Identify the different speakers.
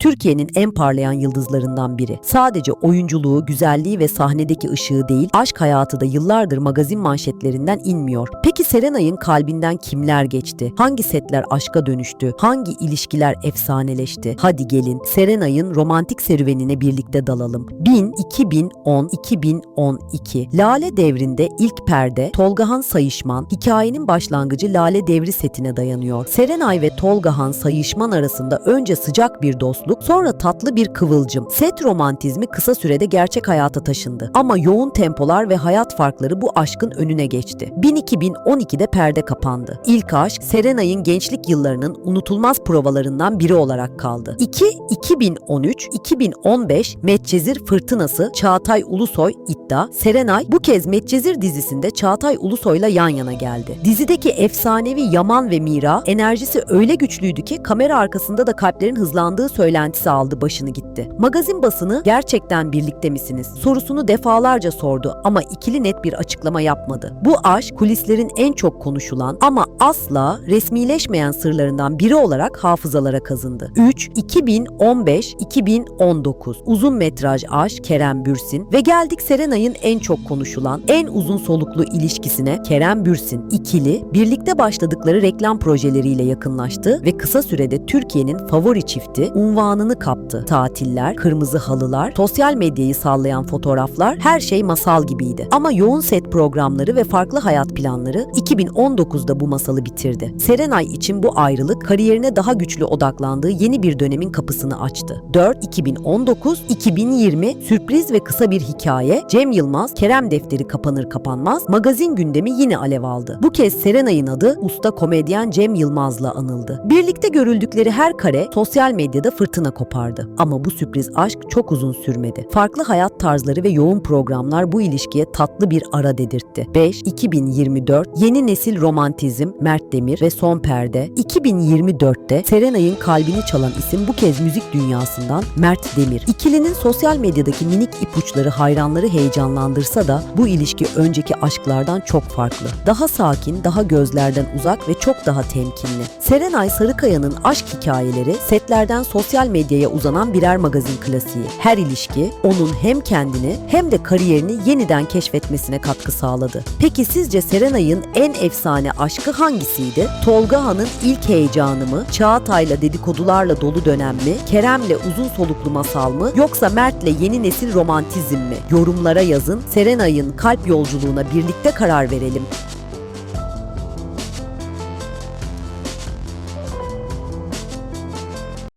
Speaker 1: Türkiye'nin en parlayan yıldızlarından biri. Sadece oyunculuğu, güzelliği ve sahnedeki ışığı değil, aşk hayatı da yıllardır magazin manşetlerinden inmiyor. Peki Serenay'ın kalbinden kimler geçti? Hangi setler aşka dönüştü? Hangi ilişkiler efsaneleşti? Hadi gelin Serenay'ın romantik serüvenine birlikte dalalım. 1000, 2010, 2012. Lale devrinde ilk perde Tolgahan Sayışman, hikayenin başlangıcı Lale Devri setine dayanıyor. Serenay ve Tolgahan Sayışman arasında önce sıcak bir dostluk, sonra tatlı bir kıvılcım. Set romantizmi kısa sürede gerçek hayata taşındı. Ama yoğun tempolar ve hayat farkları bu aşkın önüne geçti. 1000-2012'de perde kapandı. İlk aşk Serenay'ın gençlik yıllarının unutulmaz provalarından biri olarak kaldı. 2-2013-2015 Medcezir Fırtınası Çağatay Ulusoy iddia Serenay bu kez Medcezir dizisinde Çağatay Ulusoy'la yan yana geldi. Dizideki efsanevi Yaman ve Mira enerjisi öyle güçlüydü ki kamera arkasında da kalplerin hızlandığı söylentisi aldı başını gitti. Magazin basını gerçekten birlikte misiniz sorusunu defalarca sordu ama ikili net bir açıklama yapmadı. Bu aşk kulislerin en çok konuşulan ama asla resmileşmeyen sırlarından biri olarak hafızalara kazındı. 3 2015 2019 uzun metraj aşk Kerem Bürsin ve geldik Serenay'ın en çok konuşulan en uzun soluklu ilişkisine Kerem Bürsin ikili birlikte başladıkları reklam projeleriyle yakınlaştı ve kısa sürede Türkiye'nin favori çifti unvanını kaptı. Tatiller, kırmızı halılar, sosyal medyayı sallayan fotoğraflar her şey masal gibiydi. Ama yoğun set programları ve farklı hayat planları 2019'da bu masalı bitirdi. Serenay için bu ayrılık kariyerine daha güçlü odaklandığı yeni bir dönemin kapısını açtı. 4 2019 2020 sürpriz ve kısa bir hikaye Cem Yılmaz Kerem defteri kapanır kapanmaz magazin gündemi yine alev aldı. Bu kez Serenay'ın adı usta komedyen Cem Yılmaz'la anıldı. Birlikte görüldükleri her kare sosyal medyada fırtına kopardı. Ama bu sürpriz aşk çok uzun sürmedi. Farklı hayat tarzları ve yoğun programlar bu ilişkiye tatlı bir ara dedirtti. 5 2024 Yeni nesil romantizm Mert Demir ve Son Perde 2024'te Serenay'ın kalbini çalan isim bu kez müzik dünyasından Mert Demir. İkilinin sosyal medyadaki minik ipuçları hayranları heyecanlandırsa da bu ilişki önceki aşklardan çok farklı. Daha sakin, daha gözlerden uzak ve çok daha temkinli. Serenay Sarıkaya'nın aşk hikayeleri setlerden sosyal medyaya uzanan birer magazin klasiği. Her ilişki onun hem kendini hem de kariyerini yeniden keşfetmesine katkı sağladı. Peki sizce Serenay'ın en efsane aşkı hangisiydi? Tolga Han'ın ilk heyecanı mı? Çağatay'la dedikodularla dolu dönem mi? Kerem'le uzun soluklu masal mı? Yoksa Mert'le yeni nesil romantizm mi? Yorumlara yazın. Serenay'ın kalp yolculuğuna birlikte karar verelim.